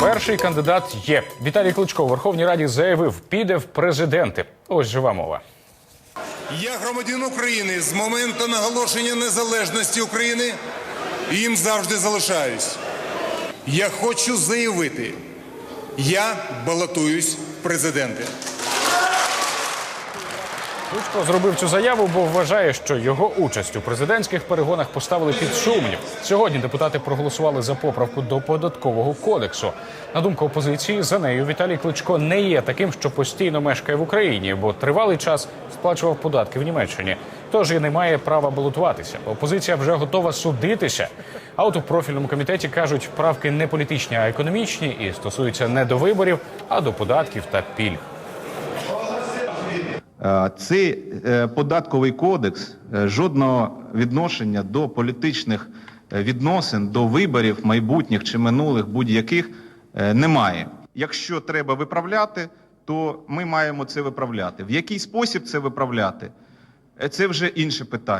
Перший кандидат є. Віталій Кличко у Верховній Раді заявив, піде в президенти. Ось жива мова. Я громадян України з моменту наголошення незалежності України і їм завжди залишаюсь. Я хочу заявити, я балотуюсь в президенти. Кличко зробив цю заяву, бо вважає, що його участь у президентських перегонах поставили під сумнів. Сьогодні депутати проголосували за поправку до податкового кодексу. На думку опозиції, за нею Віталій Кличко не є таким, що постійно мешкає в Україні, бо тривалий час сплачував податки в Німеччині. Тож і не має права балотуватися. Опозиція вже готова судитися. А от у профільному комітеті кажуть, правки не політичні, а економічні і стосуються не до виборів, а до податків та пільг. Е, Цей е, податковий кодекс е, жодного відношення до політичних відносин, до виборів майбутніх чи минулих будь-яких немає. Якщо треба виправляти, то ми маємо це виправляти. В який спосіб це виправляти? Це вже інше питання.